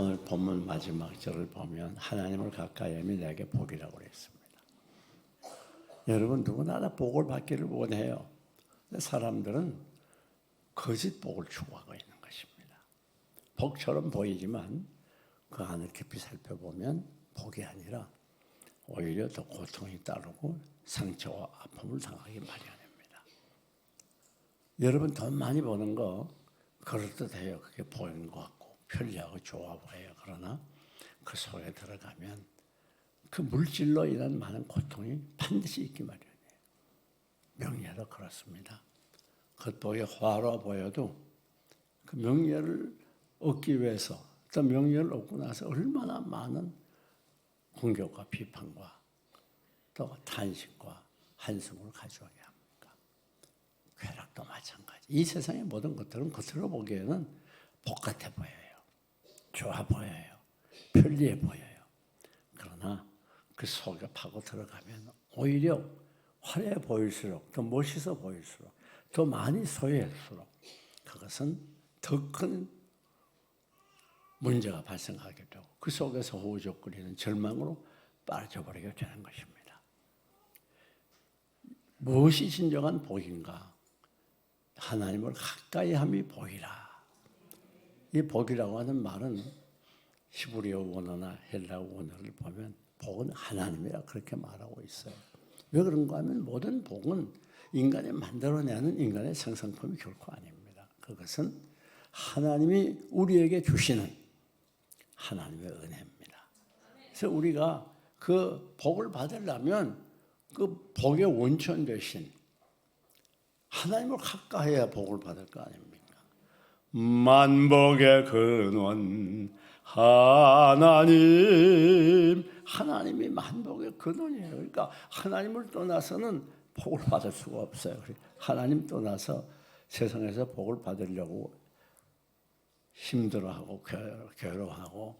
오늘 본문 마지막 절을 보면 하나님을 가까이 하면 내게 복이라고 그랬습니다. 여러분 누구나 다 복을 받기를 원해요. 근데 사람들은 거짓 복을 추구하고 있는 것입니다. 복처럼 보이지만 그 안을 깊이 살펴보면 복이 아니라 오히려 더 고통이 따르고 상처와 아픔을 당하기 마련입니다. 여러분 돈 많이 버는 거 그럴듯해요. 그게 보이는 것 편리하고 좋아 보여요. 그러나 그 속에 들어가면 그 물질로 인한 많은 고통이 반드시 있기 마련이에요. 명예도 그렇습니다. 겉보기 화로 보여도 그 명예를 얻기 위해서 또 명예를 얻고 나서 얼마나 많은 공격과 비판과 또 탄식과 한숨을 가져오게 합니까? 쾌락도 마찬가지. 이 세상의 모든 것들은 겉으로 보기에는 복 같아 보여요. 좋아 보여요. 편리해 보여요. 그러나 그 속에 파고 들어가면 오히려 화려해 보일수록 더 멋있어 보일수록 더 많이 소유할수록 그것은 더 큰 문제가 발생하게 되고 그 속에서 호우적거리는 절망으로 빠져버리게 되는 것입니다. 무엇이 진정한 복인가? 하나님을 가까이 함이 복이라. 이 복이라고 하는 말은 히브리어 원어나 헬라어 원어를 보면 복은 하나님이라 그렇게 말하고 있어요. 왜 그런가 하면 모든 복은 인간이 만들어내는 인간의 생성품이 결코 아닙니다. 그것은 하나님이 우리에게 주시는 하나님의 은혜입니다. 그래서 우리가 그 복을 받으려면 그 복의 원천 되신 하나님을 가까이 해야 복을 받을 거 아닙니까? 만복의 근원 하나님 하나님이 만복의 근원이에요. 그러니까 하나님을 떠나서는 복을 받을 수가 없어요. 하나님 떠나서 세상에서 복을 받으려고 힘들어하고 괴로워하고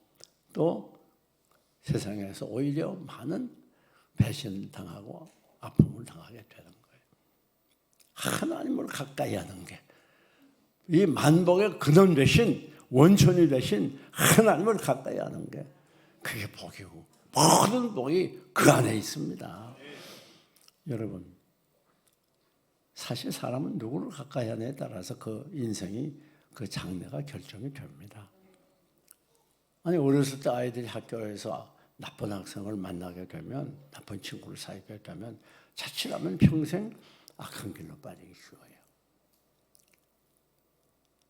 또 세상에서 오히려 많은 배신 당하고 아픔을 당하게 되는 거예요. 하나님을 가까이 하는 게 이 만복의 근원 대신 원천이 대신 하나님을 가까이 하는 게 그게 복이고 모든 복이 그 안에 있습니다. 여러분 사실 사람은 누구를 가까이 하냐에 따라서 그 인생이 그 장래가 결정이 됩니다. 아니 어렸을 때 아이들이 학교에서 나쁜 학생을 만나게 되면 나쁜 친구를 사귀게 되면 자칫하면 평생 악한 길로 빠지기 쉬워요.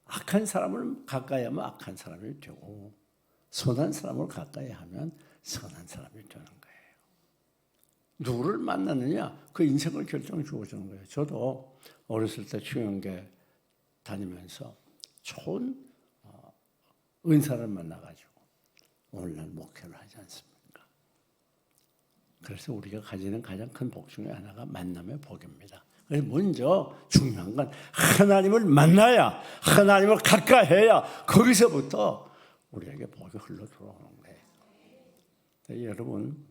악한 사람을 가까이 하면 악한 사람이 되고 선한 사람을 가까이 하면 선한 사람이 되는 거예요. 누구를 만나느냐 그 인생을 결정 주어주는 거예요. 저도 어렸을 때 추영계 다니면서 좋은 어, 은사를 만나가지고 오늘날 목회를 하지 않습니까? 그래서 우리가 가지는 가장 큰 복 중에 하나가 만남의 복입니다. 먼저 중요한 건 하나님을 만나야 하나님을 가까이 해야 거기서부터 우리에게 복이 흘러 들어오는 거예요. 여러분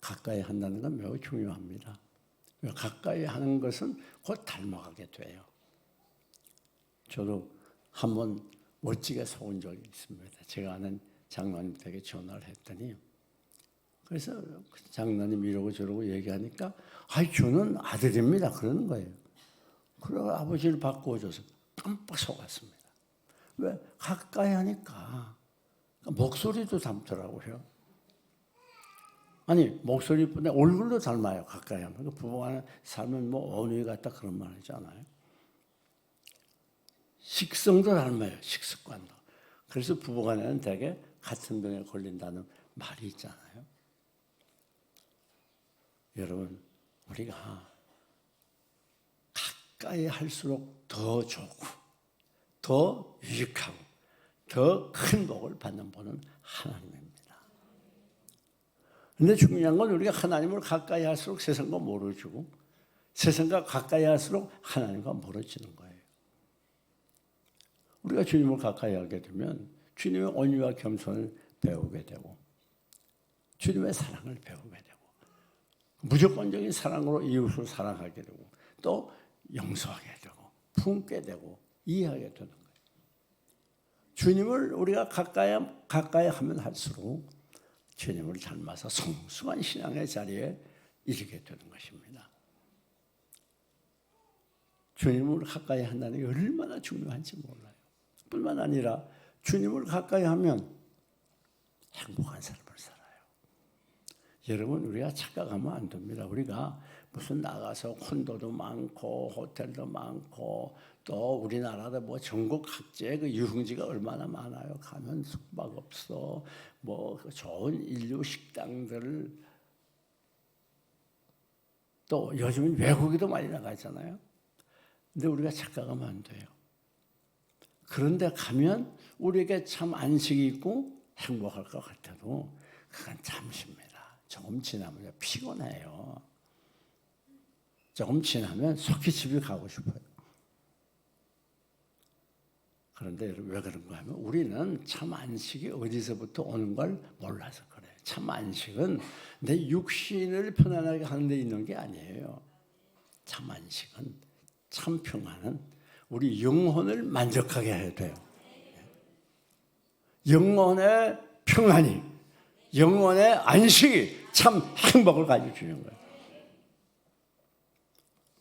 가까이 한다는 건 매우 중요합니다. 가까이 하는 것은 곧 닮아가게 돼요. 저도 한 번 멋지게 속은 적이 있습니다. 제가 아는 장로님에게 전화를 했더니 그래서 장로님 이러고 저러고 얘기하니까 아이 저는 아들입니다 그러는 거예요. 그러고 아버지를 바꿔줘서 깜빡 속았습니다. 왜 가까이 하니까 목소리도 닮더라고요. 아니 목소리뿐 아니라 얼굴도 닮아요 가까이 하면 그 부부간에 살면 뭐 어느 같다 그런 말 하잖아요. 식성도 닮아요 식습관도. 그래서 부부간에는 되게 같은 병에 걸린다는 말이 있잖아요. 여러분 우리가 가까이 할수록 더 좋고 더 유익하고 더 큰 복을 받는 분은 하나님입니다. 근데 중요한 건 우리가 하나님을 가까이 할수록 세상과 멀어지고 세상과 가까이 할수록 하나님과 멀어지는 거예요. 우리가 주님을 가까이 하게 되면 주님의 온유와 겸손을 배우게 되고 주님의 사랑을 배우게 되고 무조건적인 사랑으로 이웃을 사랑하게 되고 또 용서하게 되고 품게 되고 이해하게 되는 거예요. 주님을 우리가 가까이 가까이 하면 할수록 주님을 닮아서 성숙한 신앙의 자리에 이르게 되는 것입니다. 주님을 가까이 한다는 게 얼마나 중요한지 몰라요. 뿐만 아니라 주님을 가까이 하면 행복한 삶을 살아요. 여러분 우리가 착각하면 안 됩니다. 우리가 무슨 나가서 콘도도 많고 호텔도 많고 또 우리나라도 뭐 전국 각지에 그 유흥지가 얼마나 많아요. 가면 숙박업소 뭐그 좋은 인류 식당들 또 요즘은 외국에도 많이 나가잖아요. 근데 우리가 착각하면 안 돼요. 그런데 가면 우리에게 참 안식이 있고 행복할 것 같아도 그건 잠시입니다. 조금 지나면 피곤해요. 조금 지나면 속히 집에 가고 싶어요. 그런데 왜 그런가 하면 우리는 참 안식이 어디서부터 오는 걸 몰라서 그래요. 참 안식은 내 육신을 편안하게 하는 데 있는 게 아니에요. 참 안식은 참 평안은 우리 영혼을 만족하게 해야 돼요. 영혼의 평안이, 영혼의 안식이 참 행복을 가지고 주는 거예요.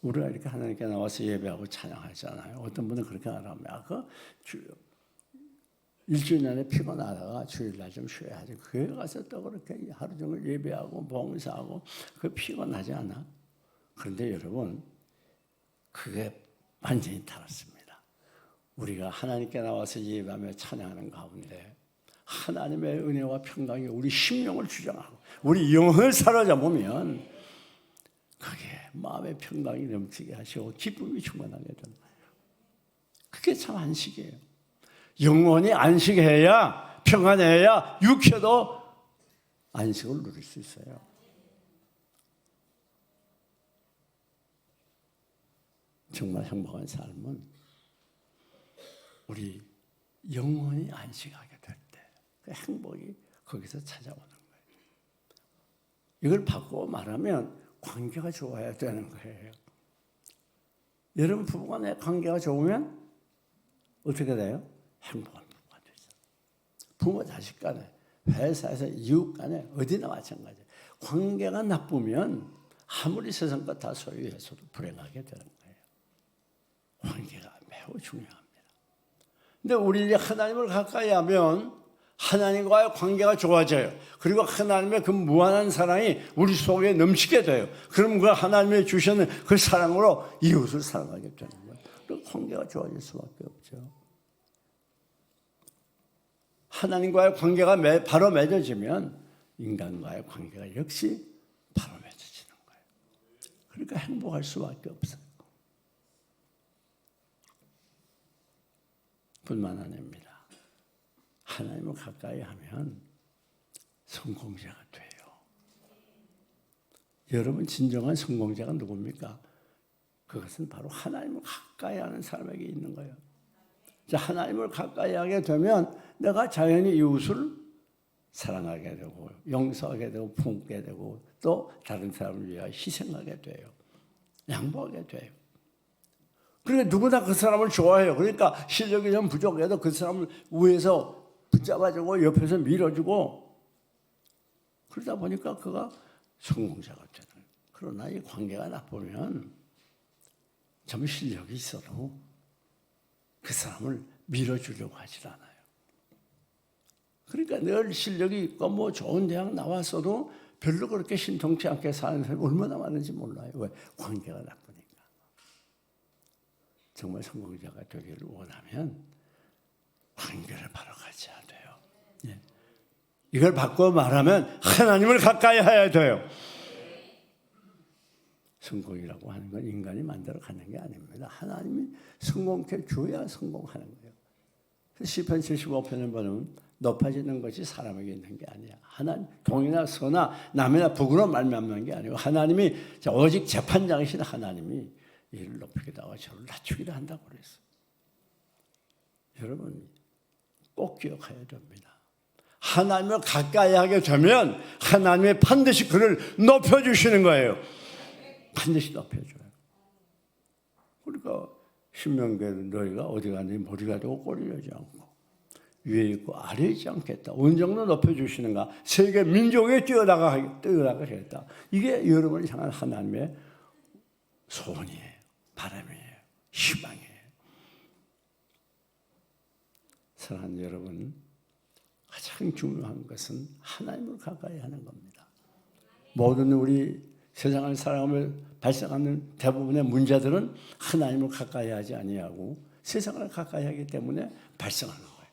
우리가 이렇게 하나님께 나와서 예배하고 찬양하잖아요. 어떤 분은 그렇게 아, 그 주, 일주일 내내 피곤하다가 주일날 좀 쉬어야지. 교회 가서 또 그렇게 하루 종일 예배하고 봉사하고 그 피곤하지 않아? 그런데 여러분 그게 완전히 다릅니다. 우리가 하나님께 나와서 예배하며 찬양하는 가운데 하나님의 은혜와 평강이 우리 심령을 주장하고 우리 영혼을 사로잡으면 그게 마음의 평강이 넘치게 하시고 기쁨이 충만하게 되는. 그게 참 안식이에요. 영혼이 안식해야 평안해야 육체도 안식을 누릴 수 있어요. 정말 행복한 삶은 우리 영혼이 안식하게 행복이 거기서 찾아오는 거예요. 이걸 바꾸고 말하면 관계가 좋아야 되는 거예요. 여러분 부부간의 관계가 좋으면 어떻게 돼요? 행복한 부부가 되죠. 부모 자식 간에 회사에서 이웃 간에 어디나 마찬가지. 관계가 나쁘면 아무리 세상 것 다 소유해서도 불행하게 되는 거예요. 관계가 매우 중요합니다. 근데 우리 하나님을 가까이 하면 하나님과의 관계가 좋아져요. 그리고 하나님의 그 무한한 사랑이 우리 속에 넘치게 돼요. 그럼 그 하나님이 주시는 그 사랑으로 이웃을 사랑하게 되는 거예요. 그 관계가 좋아질 수밖에 없죠. 하나님과의 관계가 매, 바로 맺어지면 인간과의 관계가 역시 바로 맺어지는 거예요. 그러니까 행복할 수밖에 없어요. 뿐만 아닙니다. 하나님을 가까이 하면 성공자가 돼요. 여러분 진정한 성공자가 누굽니까? 그것은 바로 하나님을 가까이 하는 사람에게 있는 거예요. 자, 하나님을 가까이 하게 되면 내가 자연히 이웃을 사랑하게 되고 용서하게 되고 품게 되고 또 다른 사람을 위하여 희생하게 돼요. 양보하게 돼요. 그러니까 누구나 그 사람을 좋아해요. 그러니까 실력이 좀 부족해도 그 사람을 위해서 붙잡아주고 옆에서 밀어주고 그러다 보니까 그가 성공자가 되는. 그러나 이 관계가 나쁘면 좀 실력이 있어도 그 사람을 밀어주려고 하질 않아요. 그러니까 늘 실력이 있고 뭐 좋은 대학 나왔어도 별로 그렇게 신통치 않게 사는 사람이 얼마나 많은지 몰라요. 왜? 관계가 나쁘니까. 정말 성공자가 되기를 원하면 관계를 바로 가져야 돼요. 예. 이걸 바꿔 말하면 하나님을 가까이 해야 돼요. 성공이라고 하는 건 인간이 만들어 가는 게 아닙니다. 하나님이 성공케 줘야 성공하는 거예요. 시편 75편을 보면 높아지는 것이 사람에게 있는 게 아니야. 하나님 동이나 서나 남이나 북으로 말미암는 게 아니고 하나님이 오직 재판장이신 하나님이 이를 높이기도 하고 저를 낮추기도 한다고 그랬어. 여러분 꼭 기억해야 됩니다. 하나님을 가까이 하게 되면 하나님이 반드시 그를 높여주시는 거예요. 반드시 높여줘요. 그러니까 신명기에 너희가 어디 가니 머리가 되고 꼬리 되지 않고 위에 있고 아래에 있지 않겠다. 어느 정도 높여주시는가? 세계 민족에 뛰어나가, 뛰어나가겠다. 이게 여러분을 향한 하나님의 소원이에요. 바람이에요. 희망이에요. 사랑하는 여러분, 가장 중요한 것은 하나님을 가까이 하는 겁니다. 모든 우리 세상을 살아가며 발생하는 대부분의 문제들은 하나님을 가까이 하지 아니하고 세상을 가까이 하기 때문에 발생하는 거예요.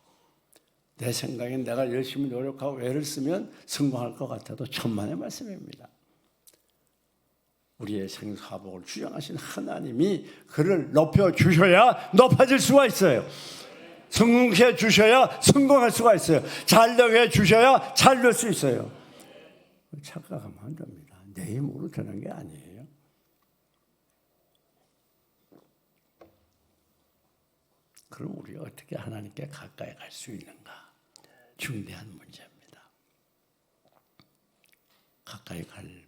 내 생각엔 내가 열심히 노력하고 애를 쓰면 성공할 것 같아도 천만의 말씀입니다. 우리의 생사복을 주장하신 하나님이 그를 높여 주셔야 높아질 수가 있어요. 성공해 주셔야 성공할 수가 있어요. 잘 되게 주셔야 잘될 수 있어요. 착각하면 안 됩니다. 내 힘으로 되는 게 아니에요. 그럼 우리가 어떻게 하나님께 가까이 갈 수 있는가? 중대한 문제입니다. 가까이 갈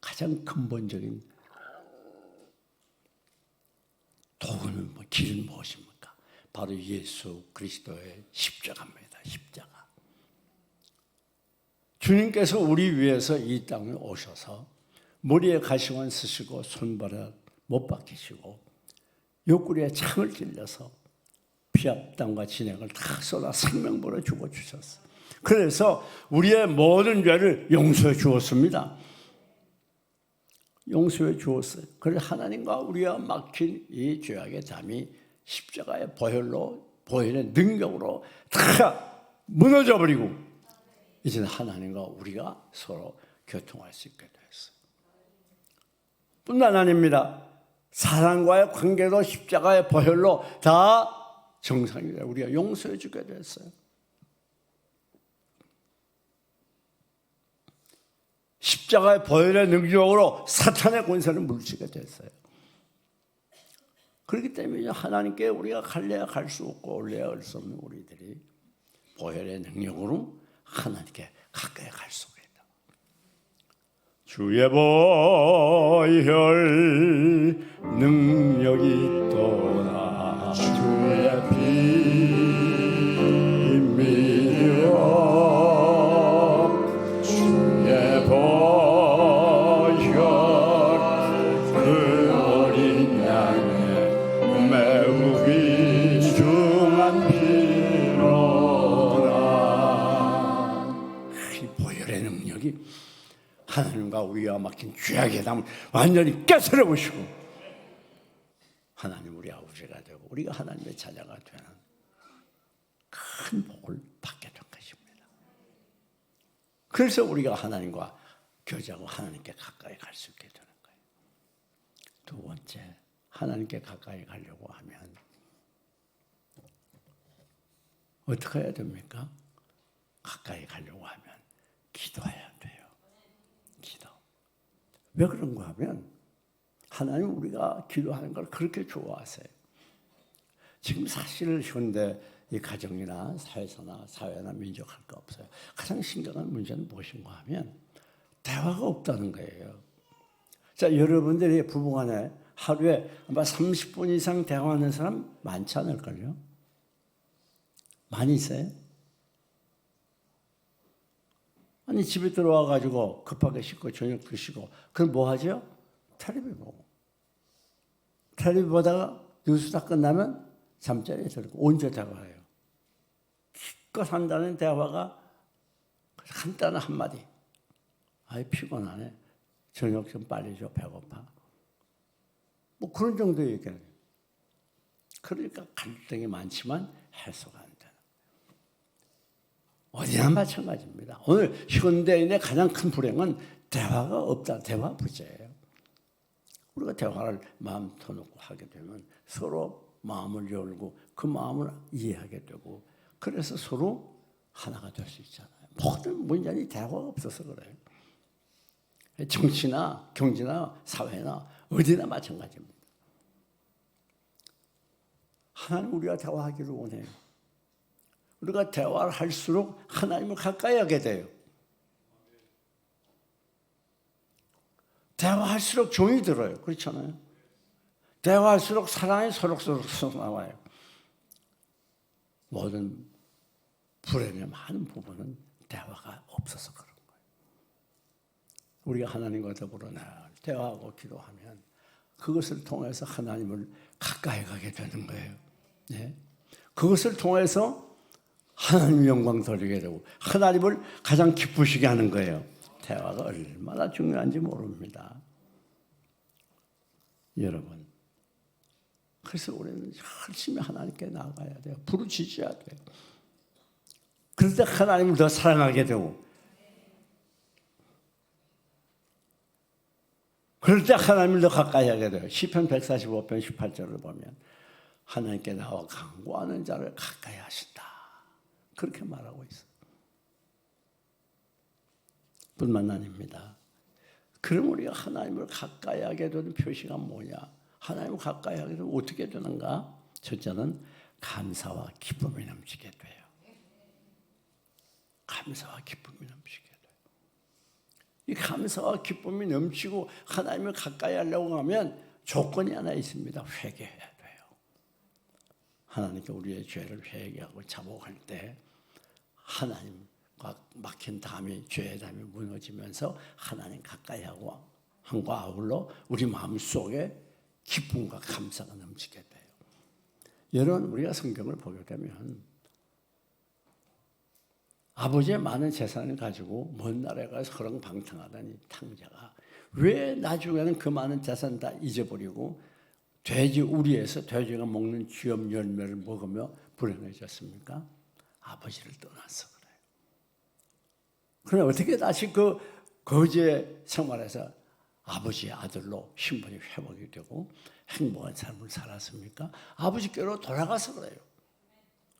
가장 근본적인 도구는 뭐 길은 무엇입니까? 바로 예수 그리스도의 십자가입니다. 십자가. 주님께서 우리 위해서 이 땅에 오셔서 머리에 가시관 쓰시고 손발에 못 박히시고 옆구리에 창을 찔려서 피압당과 진행을 다 쏟아 생명보로 주고 주셨어. 그래서 우리의 모든 죄를 용서해 주었습니다. 용서해 주었어요. 그래서 하나님과 우리가 막힌 이 죄악의 담이 십자가의 보혈로 보혈의 능력으로 다 무너져 버리고 이제는 하나님과 우리가 서로 교통할 수 있게 됐어요. 뿐만 아닙니다. 사랑과의 관계도 십자가의 보혈로 다 정상이 돼 우리가 용서해 주게 됐어요. 십자가의 보혈의 능력으로 사탄의 권세를 물리치게 됐어요. 그렇기 때문에 하나님께 우리가 갈래야 갈 수 없고 올래야 올 수 없는 우리들이 보혈의 능력으로 하나님께 가까이 갈 수가 있다. 주의 보혈 능력이 또나 주의 막힌 죄악의 담을 완전히 깨뜨려 보시고 하나님 우리 아버지가 되고 우리가 하나님의 자녀가 되는 큰 복을 받게 된 것입니다. 그래서 우리가 하나님과 교제하고 하나님께 가까이 갈 수 있게 되는 거예요. 두 번째, 하나님께 가까이 가려고 하면 어떻게 해야 됩니까? 가까이 가려고 하면 기도해야 돼요. 왜 그런가 하면 하나님 우리가 기도하는 걸 그렇게 좋아하세요. 지금 사실 현대 이 가정이나 사회사나 사회나 민족 할 거 없어요. 가장 심각한 문제는 무엇인가 하면 대화가 없다는 거예요. 자, 여러분들이 부부 간에 하루에 아마 30분 이상 대화하는 사람 많지 않을걸요? 많이 있어요? 아니 집에 들어와 가지고 급하게 씻고 저녁 드시고. 그럼 뭐 하죠? 텔레비 보고. 텔레비 보다가 뉴스 다 끝나면 잠자리에 들고 언제 대화해요? 기껏 한다는 대화가 간단한 한마디. 아이 피곤하네. 저녁 좀 빨리 줘 배고파. 뭐 그런 정도의 얘기는 그러니까 갈등이 많지만 해소가 어디나 마찬가지입니다. 오늘 현대인의 가장 큰 불행은 대화가 없다. 대화 부재예요. 우리가 대화를 마음 터놓고 하게 되면 서로 마음을 열고 그 마음을 이해하게 되고 그래서 서로 하나가 될 수 있잖아요. 모든 문제는 대화가 없어서 그래요. 정치나 경제나 사회나 어디나 마찬가지입니다. 하나님 우리가 대화하기를 원해요. 우리가 대화를 할수록 하나님을 가까이 하게 돼요. 대화할수록 종이 들어요. 그렇잖아요. 대화할수록 사랑이 서로서로 나와요. 모든 불행한 부분은 대화가 없어서 그런 거예요. 우리가 하나님과 더불어 늘 대화하고 기도하면 그것을 통해서 하나님을 가까이 가게 되는 거예요. 네? 그것을 통해서 하나님 영광 돌리게 되고 하나님을 가장 기쁘시게 하는 거예요. 대화가 얼마나 중요한지 모릅니다. 여러분. 그래서 우리는 열심히 하나님께 나아가야 돼요. 부르짖어야 돼요. 그럴 때 하나님을 더 사랑하게 되고 그럴 때 하나님을 더 가까이 하게 돼요. 시편 145편 18절을 보면 하나님께 나와 강구하는 자를 가까이 하신다. 그렇게 말하고 있어요. 뿐만 아닙니다. 그럼 우리가 하나님을 가까이 하게 되는 표시가 뭐냐? 하나님을 가까이 하게 되면 어떻게 되는가? 첫째는 감사와 기쁨이 넘치게 돼요. 감사와 기쁨이 넘치게 돼요. 이 감사와 기쁨이 넘치고 하나님을 가까이 하려고 하면 조건이 하나 있습니다. 회개해야. 하나님께 우리의 죄를 회개하고 자복할 때 하나님과 막힌 담이 죄의 담이 무너지면서 하나님 가까이 하고 한과 아울러 우리 마음 속에 기쁨과 감사가 넘치게 돼요. 여러분 우리가 성경을 보게 되면 아버지의 많은 재산을 가지고 먼 나라에 가서 허렁방탕하던 이 탕자가 왜 나중에는 그 많은 재산 다 잊어버리고 돼지 우리에서 돼지가 먹는 쥐염 열매를 먹으며 불행해졌습니까? 아버지를 떠나서 그래요. 그럼 어떻게 다시 그 거지의 생활에서 아버지의 아들로 신분이 회복이 되고 행복한 삶을 살았습니까? 아버지께로 돌아가서 그래요.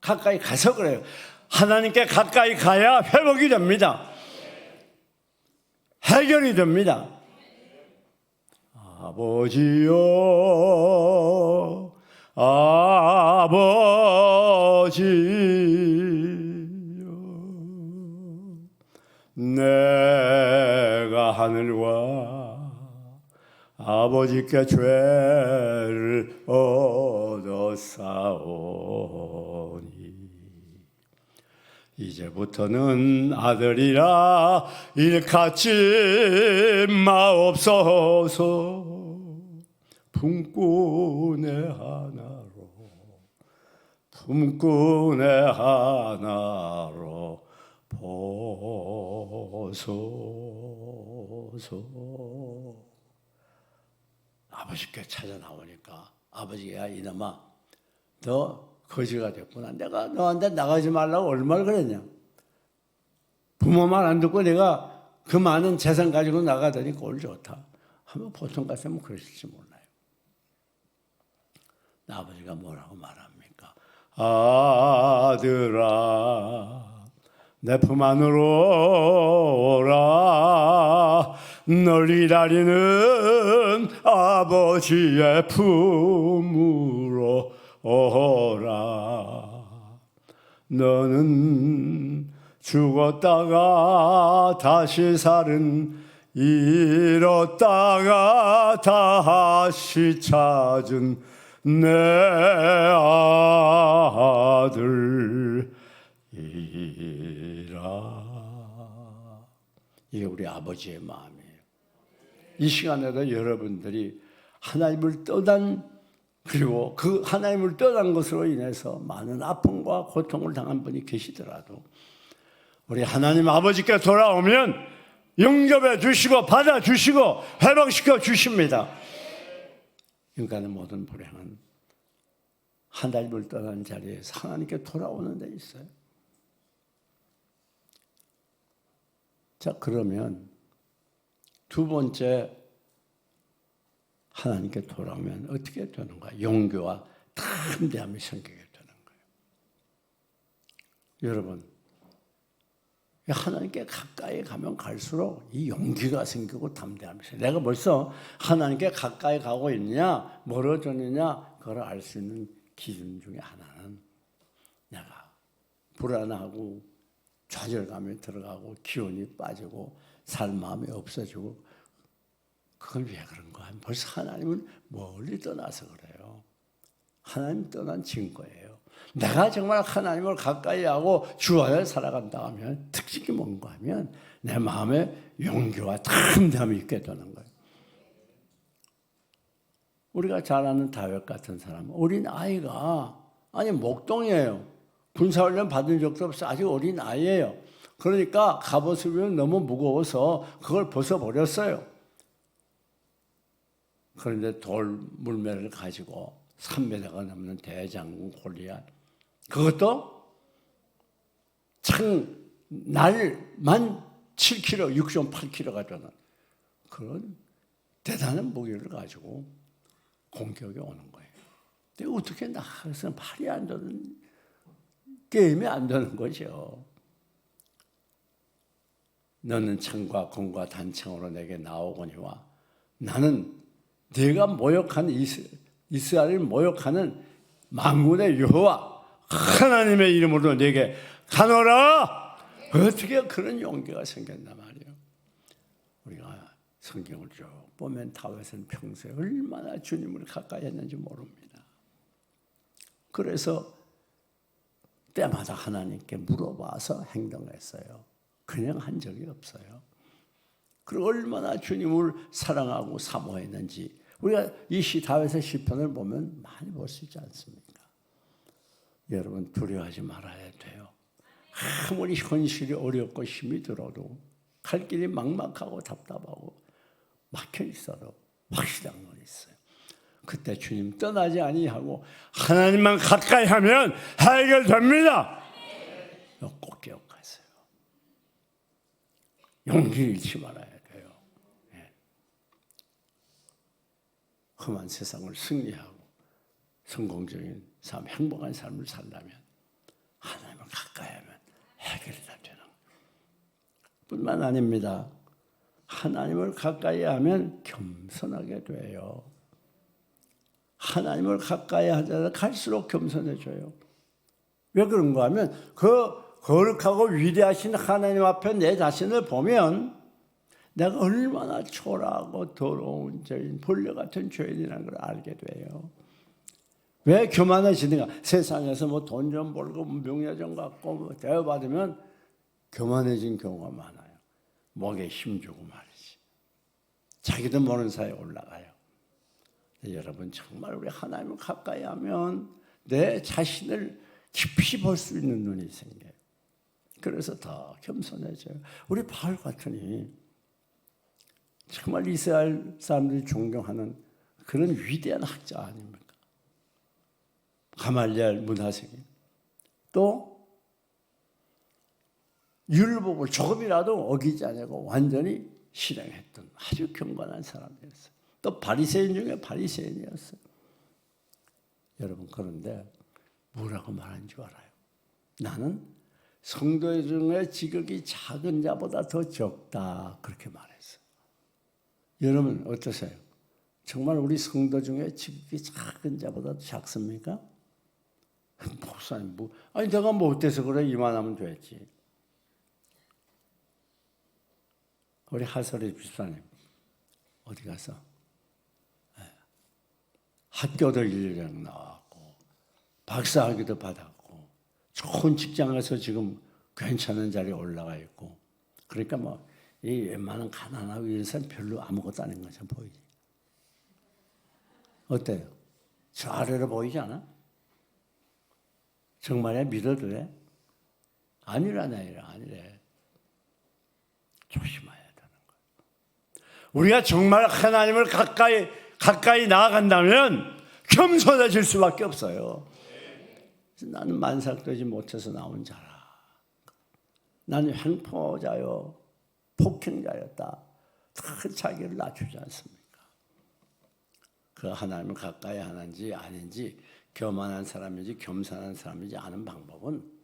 가까이 가서 그래요. 하나님께 가까이 가야 회복이 됩니다. 해결이 됩니다. 아버지요, 아버지요, 내가 하늘과 아버지께 죄를 얻었사오니 이제부터는 아들이라 일같이 마옵소서 품꾼의 하나로 품꾼의 하나로 보소서 아버지께 찾아 나오니까 아버지가 이놈아 너 거지가 됐구나. 내가 너한테 나가지 말라고 얼마나 그랬냐. 부모 말 안 듣고 내가 그 많은 재산 가지고 나가더니 꼴 좋다. 하면 보통 같으면 그러실지 몰라요. 아버지가 뭐라고 말합니까? 아들아, 내 품 안으로 오라. 널 기다리는 아버지의 품으로 오라. 너는 죽었다가 다시 살은 잃었다가 다시 찾은 내 아들이라. 이게 우리 아버지의 마음이에요. 이 시간에도 여러분들이 하나님을 떠난 그리고 그 하나님을 떠난 것으로 인해서 많은 아픔과 고통을 당한 분이 계시더라도 우리 하나님 아버지께 돌아오면 영접해 주시고 받아 주시고 회복시켜 주십니다. 인간의 모든 불행은 하나님을 떠난 자리에서 하나님께 돌아오는 데 있어요. 자, 그러면 두 번째 하나님께 돌아오면 어떻게 되는가? 용교와 담대함이 생기게 되는 거예요. 여러분, 하나님께 가까이 가면 갈수록 이 용기가 생기고 담대함이. 내가 벌써 하나님께 가까이 가고 있느냐, 멀어졌느냐, 그걸 알 수 있는 기준 중에 하나는 내가 불안하고 좌절감에 들어가고 기운이 빠지고 살 마음이 없어지고 그건 왜 그런가 벌써 하나님은 멀리 떠나서 그래요. 하나님 떠난 증거예요. 내가 정말 하나님을 가까이 하고 주 안에 살아간다 하면 특징이 뭔가 하면 내 마음에 용기와 담대함이 있게 되는 거예요. 우리가 잘 아는 다윗 같은 사람, 어린 아이가 아니 목동이에요. 군사훈련 받은 적도 없어 아직 어린 아이예요. 그러니까 갑옷을 너무 무거워서 그걸 벗어버렸어요. 그런데 돌 물매를 가지고 3m가 넘는 대장군 골리앗 그것도 참 날만 7kg, 6.8kg가 되는 그런 대단한 무기를 가지고 공격이 오는 거예요. 근데 어떻게 나가서 팔이 안 되는 게임이 안 되는 거죠. 너는 창과 검과 단창으로 내게 나오거니와 나는 네가 모욕한 이스, 이스라엘을 모욕하는 만군의 여호와 하나님의 이름으로 네게 가노라 어떻게 그런 용기가 생겼나 말이에요. 우리가 성경을 쭉 보면 다윗은 평소에 얼마나 주님을 가까이 했는지 모릅니다. 그래서 때마다 하나님께 물어봐서 행동했어요. 그냥 한 적이 없어요. 그리고 얼마나 주님을 사랑하고 사모했는지 우리가 이 시 다윗의 시편을 보면 많이 볼 수 있지 않습니까? 여러분 두려워하지 말아야 돼요. 아무리 현실이 어렵고 힘이 들어도 갈 길이 막막하고 답답하고 막혀 있어도 확실한 건 있어요. 그때 주님 떠나지 아니하고 하나님만 가까이 하면 해결됩니다. 꼭 기억하세요. 용기 잃지 말아야 돼요. 예. 험한 세상을 승리하고 성공적인 삶, 행복한 삶을 살려면 하나님을 가까이 하면 해결이 다 되는 뿐만 아닙니다. 하나님을 가까이 하면 겸손하게 돼요. 하나님을 가까이 하자 갈수록 겸손해져요. 왜 그런가 하면 그 거룩하고 위대하신 하나님 앞에 내 자신을 보면 내가 얼마나 초라하고 더러운 죄인, 벌레 같은 죄인이라는 걸 알게 돼요. 왜 교만해지는가? 세상에서 뭐 돈 좀 벌고 뭐 명예 좀 갖고 뭐 대우받으면 교만해진 경우가 많아요. 목에 힘주고 말이지. 자기도 모르는 사이에 올라가요. 여러분 정말 우리 하나님을 가까이 하면 내 자신을 깊이 볼 수 있는 눈이 생겨요. 그래서 더 겸손해져요. 우리 바울 같으니 정말 이스라엘 사람들이 존경하는 그런 위대한 학자 아닙니까? 가말리알 문화생이 또 율법을 조금이라도 어기지 않고 완전히 실행했던 아주 경건한 사람이었어요. 또 바리새인 중에 바리새인이었어요. 여러분 그런데 뭐라고 말한 줄 알아요? 나는 성도 중에 지극히 작은 자보다 더 적다 그렇게 말했어요. 여러분 어떠세요? 정말 우리 성도 중에 지극히 작은 자보다 작습니까? 목사님 뭐 아니 내가 뭐 어때서 그래 이만하면 됐지. 우리 하설이 집사님 어디 가서 예. 학교도 1년 나왔고 박사학위도 받았고 좋은 직장 에서 지금 괜찮은 자리에 올라가 있고 그러니까 뭐 이 웬만한 가난하고 이런 사람 별로 아무것도 아닌 것처럼 보이지. 어때요? 저 아래로 보이지 않아? 정말에 믿어도 돼? 아니라네, 아니래. 조심해야 되는 거야. 우리가 정말 하나님을 가까이, 가까이 나아간다면 겸손해질 수밖에 없어요. 나는 만삭되지 못해서 나온 자라. 나는 횡포자요, 폭행자였다. 다 자기를 낮추지 않습니까? 그 하나님을 가까이 하는지 아닌지 교만한 사람인지 겸손한 사람인지 아는 방법은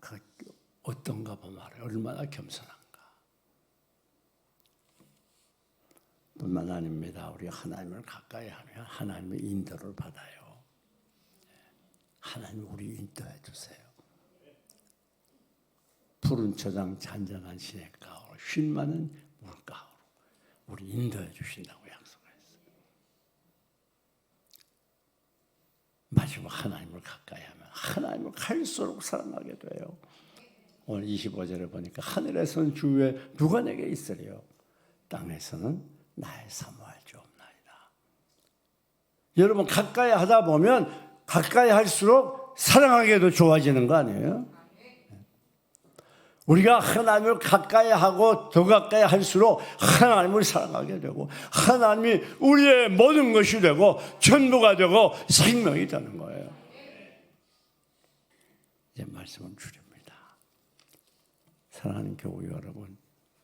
그 어떤가 보면 알아요. 얼마나 겸손한가. 뿐만 아닙니다. 우리 하나님을 가까이 하면 하나님의 인도를 받아요. 하나님 우리 인도해 주세요. 푸른 초장 잔잔한 시냇가로 쉴 많은 물가로 우리 인도해 주신다고 약속했어요. 마지막 하나님을 가까이 하면 하나님을 갈수록 사랑하게 돼요. 오늘 25절에 보니까 하늘에서는 주의 누가 내게 있으리요 땅에서는 나의 사모할 주 없나이다. 여러분 가까이 하다 보면 가까이 할수록 사랑하게도 좋아지는 거 아니에요? 우리가 하나님을 가까이 하고 더 가까이 할수록 하나님을 사랑하게 되고 하나님이 우리의 모든 것이 되고 전부가 되고 생명이 되는 거예요. 이제 말씀을 줄입니다. 사랑하는 교우 여러분,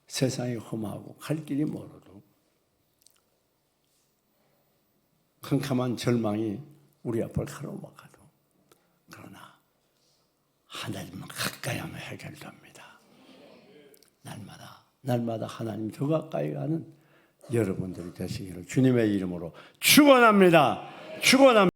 세상이 험하고 갈 길이 멀어도 캄캄한 절망이 우리 앞을 가로막아도 그러나 하나님만 가까이 하면 해결됩니다. 날마다 날마다 하나님 더 가까이 가는 여러분들이 되시기를 주님의 이름으로 축원합니다. 축원합니다.